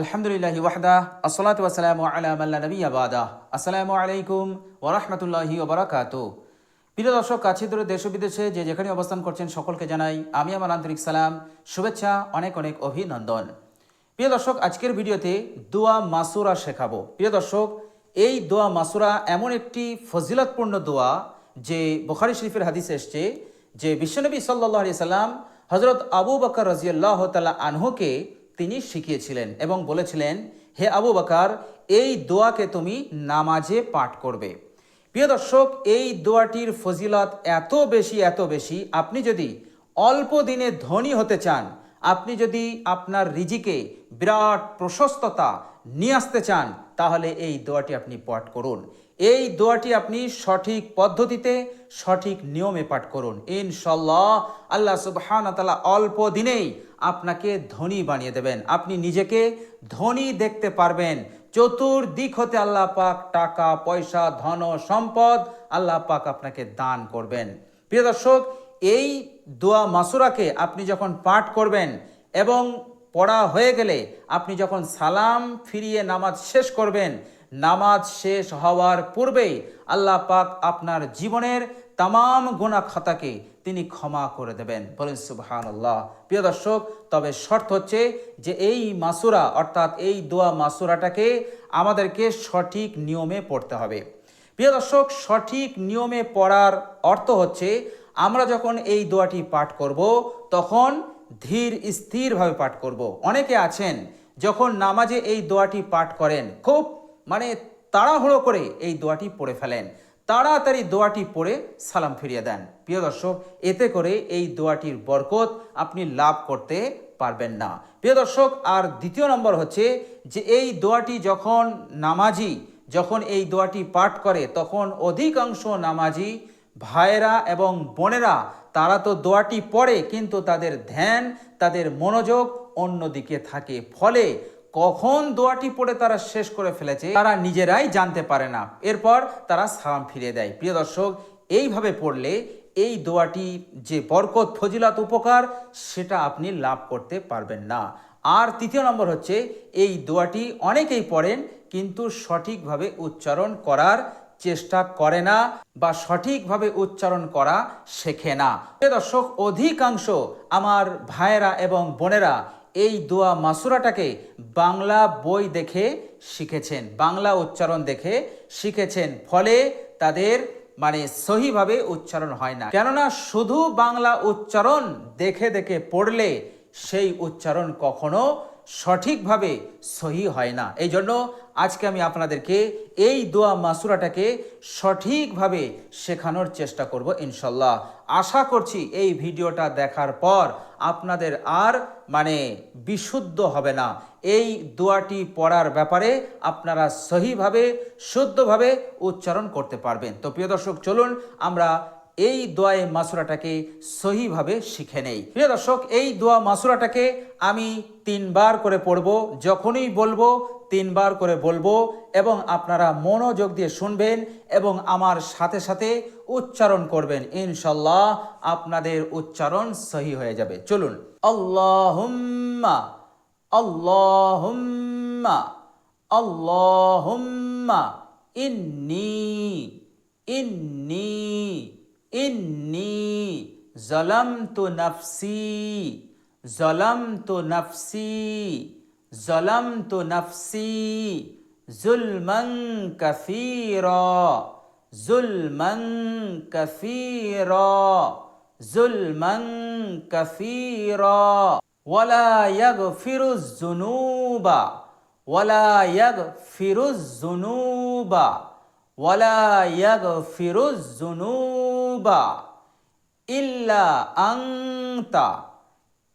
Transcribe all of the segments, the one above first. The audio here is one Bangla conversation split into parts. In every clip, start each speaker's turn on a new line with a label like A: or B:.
A: আলহামদুলিল্লাহ ওয়াহদা আসসালাতু ওয়াসসালামু আলা মাল্লা নবিয়্যা বাদা আসসালামু আলাইকুম ওয়া রাহমাতুল্লাহি ওয়া বারাকাতু প্রিয় দর্শক, কাছে দূরে দেশ বিদেশে যে যেখানে অবস্থান করছেন সকলকে জানাই আমি আমার আন্তরিক সালাম, শুভেচ্ছা, অনেক অনেক অভিনন্দন। প্রিয় দর্শক, আজকের ভিডিওতে দোয়া মাসুরা শেখাবো। প্রিয় দর্শক, এই দোয়া মাসুরা এমন একটি ফজিলতপূর্ণ দোয়া যে বুখারি শরীফের হাদিসে এসছে যে বিশ্বনবী সাল্লাহ আলি সাল্লাম হজরত আবু বকর রাজিয়াল্লাহ তালা আনহুকে তিনি শিখিয়েছিলেন এবং বলেছিলেন, হে আবু বকার, এই দোয়াকে তুমি নামাজে পাঠ করবে। প্রিয় দর্শক, এই দোয়াটির ফজিলত এত বেশি এত বেশি, আপনি যদি অল্প দিনে ধনী হতে চান, আপনি যদি আপনার রিজিকে বিরাট প্রশস্ততা নিয়ে আসতে চান, তাহলে এই দোয়াটি আপনি পাঠ করুন। এই দোয়াটি আপনি সঠিক পদ্ধতিতে, সঠিক নিয়মে পাঠ করুন। ইনশাল্লাহ, আল্লাহ সুবহান অল্প দিনেই আপনাকে ধনী বানিয়ে দেবেন। আপনি নিজেকে ধনী দেখতে পারবেন। চতুর্দিক হতে আল্লাহ পাক টাকা, পয়সা, ধন সম্পদ আল্লাহ পাক আপনাকে দান করবেন। প্রিয় দর্শক, এই দোয়া মাসুরাকে আপনি যখন পাঠ করবেন এবং পড়া হয়ে গেলে আপনি যখন সালাম ফিরিয়ে নামাজ শেষ করবেন নামাজ শেষ হওয়ার পূর্বেই আল্লাহ পাক আপনার জীবনের তাম গুণা খাতাকে তিনি ক্ষমা করে দেবেন। বলেন সুবহান আল্লাহ প্রিয় দর্শক, তবে শর্ত হচ্ছে যে এই মাসুরা, অর্থাৎ এই দোয়া মাসুরাটাকে আমাদেরকে সঠিক নিয়মে পড়তে হবে। প্রিয় দর্শক, সঠিক নিয়মে পড়ার অর্থ হচ্ছে আমরা যখন এই দোয়াটি পাঠ করব, তখন ধীর স্থিরভাবে পাঠ করব। অনেকে আছেন, যখন নামাজে এই দোয়াটি পাঠ করেন, খুব মানে তাড়াহুড়ো করে এই দোয়াটি পড়ে ফেলেন। তাড়াতাড়ি দোয়াটি পড়ে সালাম ফিরিয়ে দেন। প্রিয় দর্শক, এতে করে এই দোয়াটির বরকত আপনি লাভ করতে পারবেন না। প্রিয় দর্শক, আর দ্বিতীয় নম্বর হচ্ছে যে এই দোয়াটি যখন নামাজি, যখন এই দোয়াটি পাঠ করে, তখন অধিকাংশ নামাজি ভাইয়েরা এবং বোনেরা, তারা তো দোয়াটি পড়ে, কিন্তু তাদের ধ্যান, তাদের মনোযোগ অন্যদিকে থাকে। ফলে কখন দোয়াটি পড়ে তারা শেষ করে ফেলেছে, তারা নিজেরাই জানতে পারে না। এরপর তারা সালাম ফিরে দেয়। প্রিয় দর্শক, এইভাবে পড়লে এই দোয়াটি যে বরকত, ফজিলাত, উপকার, সেটা আপনি লাভ করতে পারবেন না। আর তৃতীয় নম্বর হচ্ছে, এই দোয়াটি অনেকেই পড়েন কিন্তু সঠিকভাবে উচ্চারণ করার চেষ্টা করে না বা সঠিকভাবে উচ্চারণ করা শেখে না। দর্শক, অধিকাংশ আমার ভাইয়েরা এবং বোনেরা এই দোয়া মাসুরাটাকে বাংলা বই দেখে শিখেছেন, বাংলা উচ্চারণ দেখে শিখেছেন। ফলে তাদের মানে সহিভাবে উচ্চারণ হয় না। কেননা শুধু বাংলা উচ্চারণ দেখে দেখে পড়লে সেই উচ্চারণ কখনো সঠিকভাবে সহি হয় না। এই জন্য আজকে আমি আপনাদেরকে এই দোয়া মাসুরাটাকে সঠিকভাবে শেখানোর চেষ্টা করব ইনশাল্লাহ। আশা করছি এই ভিডিওটা দেখার পর আপনাদের আর মানে বিশুদ্ধ হবে না। এই দোয়াটি পড়ার ব্যাপারে আপনারা সহিভাবে, শুদ্ধভাবে উচ্চারণ করতে পারবেন। তো প্রিয় দর্শক, চলুন আমরা এই দোয়ায়ে মাসুরাটাকে সহিভাবে শিখে নেই। প্রিয় দর্শক, এই দোয়া মাসুরাটাকে আমি তিনবার করে পড়ব, যখনই বলব তিনবার করে বলব এবং আপনারা মনোযোগ দিয়ে শুনবেন এবং আমার সাথে সাথে উচ্চারণ করবেন। ইনশাল্লাহ আপনাদের উচ্চারণ সহি হয়ে যাবে। চলুন। আল্লাহুম্মা আল্লাহুম্মা আল্লাহুম্মা, ইন্নী ইন্নী إني ظلمت نفسي ظلمت نفسي ظلمت نفسي ظلما كثيرا ظلما كثيرا ظلما كثيرا. ولا يغفر الذنوب ولا يغفر الذنوب. ولا يغفر الذنوب إلا أنت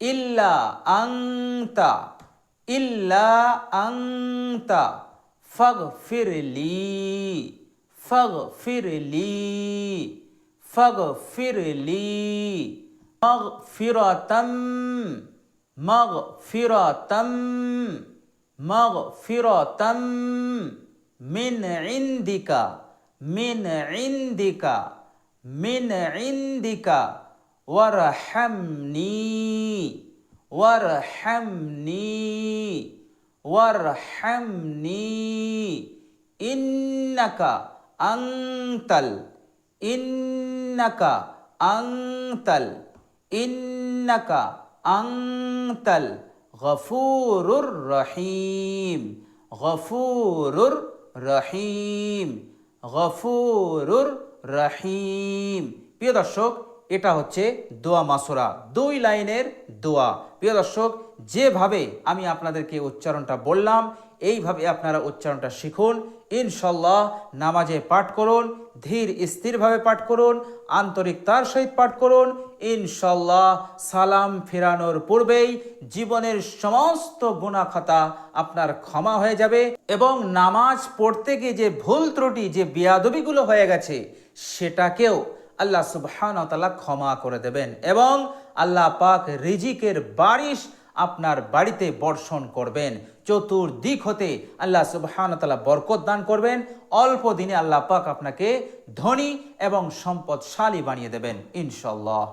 A: إلا أنت إلا أنت. فاغفر لي فاغفر لي فاغفر لي. مغفرة مغفرة مغفرة. من عندك من عندك من عندك وارحمني وارحمني وارحمني إنك أنت إنك أنت إنك أنت الغفور الرحيم غفور الرحيم রহিম, গফুরুর রহিম। প্রিয় দর্শক, এটা হচ্ছে দোয়া মাসুরা, দুই লাইনের দোয়া। প্রিয় দর্শক, যেভাবে আমি আপনাদেরকে উচ্চারণটা বললাম, এইভাবে আপনারা উচ্চারণটা শিখুন ইনশাল্লাহ নামাজে পাঠ করুন, ধীর স্থিরভাবে পাঠ করুন আন্তরিকতার সহিত পাঠ করুন, ইনশাল্লাহ সালাম ফেরানোর পূর্বেই জীবনের সমস্ত গুণা খাতা আপনার ক্ষমা হয়ে যাবে এবং নামাজ পড়তে গিয়ে যে ভুল ত্রুটি, যে বিয়াদবিগুলো হয়ে গেছে, সেটাকেও আল্লাহ সুবহানতালা ক্ষমা করে দেবেন এবং আল্লাহ পাক রিজিকের বারিশ আপনার বাড়িতে বর্ষণ করবেন। চতুর্দিক হতে আল্লাহ সুবহান তাআলা বরকত দান করবেন। অল্প দিনে আল্লাহ পাক আপনাকে ধনী এবং সম্পদশালী বানিয়ে দেবেন ইনশাল্লাহ